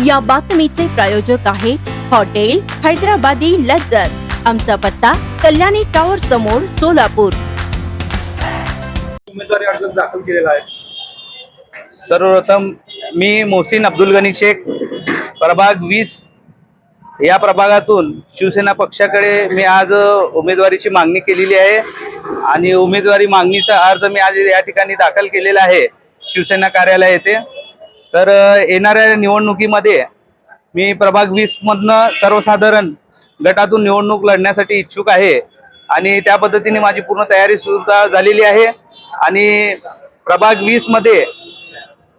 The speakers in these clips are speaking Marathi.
या बातमीचे प्रायोजक आहे हॉटेल हैदराबादी लज्जत आमचा पत्ता कल्याणी टॉवर समोर सोलापूर. उमेदवारी अर्ज दाखल केलेला आहे. सर्वप्रथम मी मोहसिन अब्दुल गनी शेख प्रभाग वीस. या प्रभागातून शिवसेना पक्षाकडे मी आज उमेदवारीची मागणी केलेली आहे आणि उमेदवारी मागणीचा अर्ज मी आज या ठिकाणी दाखल केलेला आहे शिवसेना कार्यालय येथे. तर येणाऱ्या निवडणुकीमध्ये मी प्रभाग वीसमधनं सर्वसाधारण गटातून निवडणूक लढण्यासाठी इच्छुक आहे. आणि त्या पद्धतीने माझी पूर्ण तयारी सुद्धा झालेली आहे. आणि प्रभाग वीसमध्ये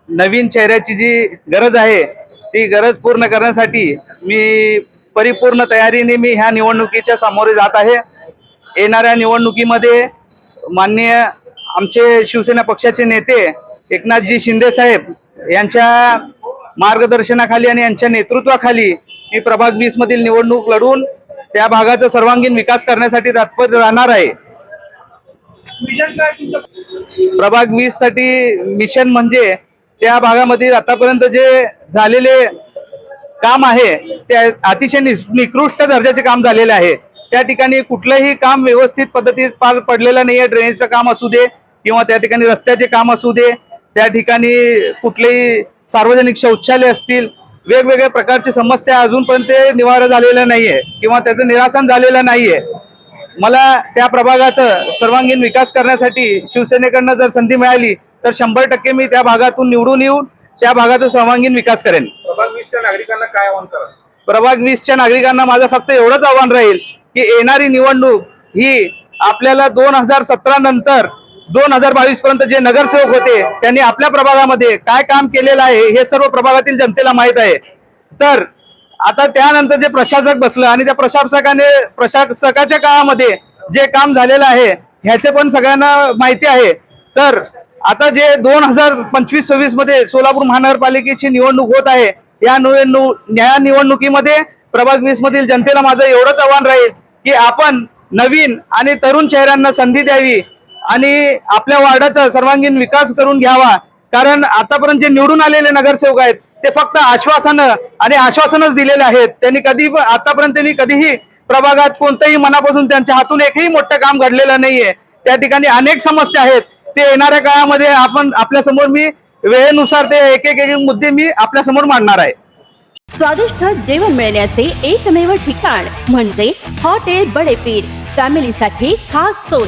नवीन चेहऱ्याची जी गरज आहे ती गरज पूर्ण करण्यासाठी मी परिपूर्ण तयारीने मी ह्या निवडणुकीच्या सामोरे जात आहे. येणाऱ्या निवडणुकीमध्ये माननीय आमचे शिवसेना पक्षाचे नेते एकनाथजी शिंदे साहेब यांच्या मार्गदर्शनाखाली आणि यांच्या नेतृत्वाखाली मी प्रभाग वीस मधील निवडणूक लढून त्या भागाचा सर्वांगीण विकास करण्यासाठी तात्पर्य राहणार आहे. प्रभाग वीससाठी मिशन म्हणजे त्या भागामध्ये आतापर्यंत जे झालेले काम आहे ते अतिशय निकृष्ट दर्जाचे काम झालेले आहे. त्या ठिकाणी कुठलंही काम व्यवस्थित पद्धतीत पार पडलेलं नाहीये. ड्रेनेजचं काम असू दे किंवा त्या ठिकाणी रस्त्याचे काम असू दे. त्या ठिकाणी कुठलेही सार्वजनिक शौचालय असतील वेगवेगळ्या प्रकारची समस्या अजूनपर्यंत ते निवारण झालेलं नाहीये किंवा त्याचं निरासन झालेलं नाहीये. मला त्या प्रभागाचा सर्वांगीण विकास करण्यासाठी शिवसेनेकडनं जर संधी मिळाली तर शंभर टक्के मी त्या भागातून निवडून येऊन त्या भागाचा सर्वांगीण विकास करेन. प्रभाग वीसच्या नागरिकांना काय आवाहन करा प्रभाग वीसच्या नागरिकांना माझं फक्त एवढंच आव्हान राहील की येणारी निवडणूक ही आपल्याला दोन हजार सतरा नंतर दोन हजार बावीस पर्यंत जे नगरसेवक होते त्यांनी आपल्या प्रभागामध्ये काय काम केलेलं आहे हे सर्व प्रभागातील जनतेला माहीत आहे. तर आता त्यानंतर जे प्रशासक बसलं आणि त्या प्रशासकाने प्रशासकाच्या काळामध्ये जे काम झालेलं आहे ह्याचे पण सगळ्यांना माहिती आहे. तर आता जे दोन हजार पंचवीस सव्वीसमध्ये सोलापूर महानगरपालिकेची निवडणूक होत आहे या निवडणूक या निवडणुकीमध्ये प्रभाग वीस मधील जनतेला माझं एवढंच आव्हान राहील की आपण नवीन आणि तरुण चेहऱ्यांना संधी द्यावी आणि आपल्या वार्डाचा सर्वांगीण विकास करून घ्यावा. कारण आतापर्यंत जे निवडून आलेले नगरसेवक आहेत ते फक्त आश्वासनं आणि आश्वासनच दिलेले आहेत. त्यांनी कधी आतापर्यंत त्यांनी कधीही प्रभागात कोणत्याही मनापासून त्यांच्या हातून एकही मोठं काम घडलेलं नाहीये. त्या ठिकाणी अनेक समस्या आहेत. ते येणाऱ्या काळामध्ये आपण आपल्यासमोर मी वेळेनुसार ते एक एक एक मुद्दे मी आपल्यासमोर मांडणार आहे. स्वादिष्ट जेवण मिळण्याचे एकमेव ठिकाण म्हणजे हॉटेल बडेपीर. फॅमिलीसाठी खास सोय.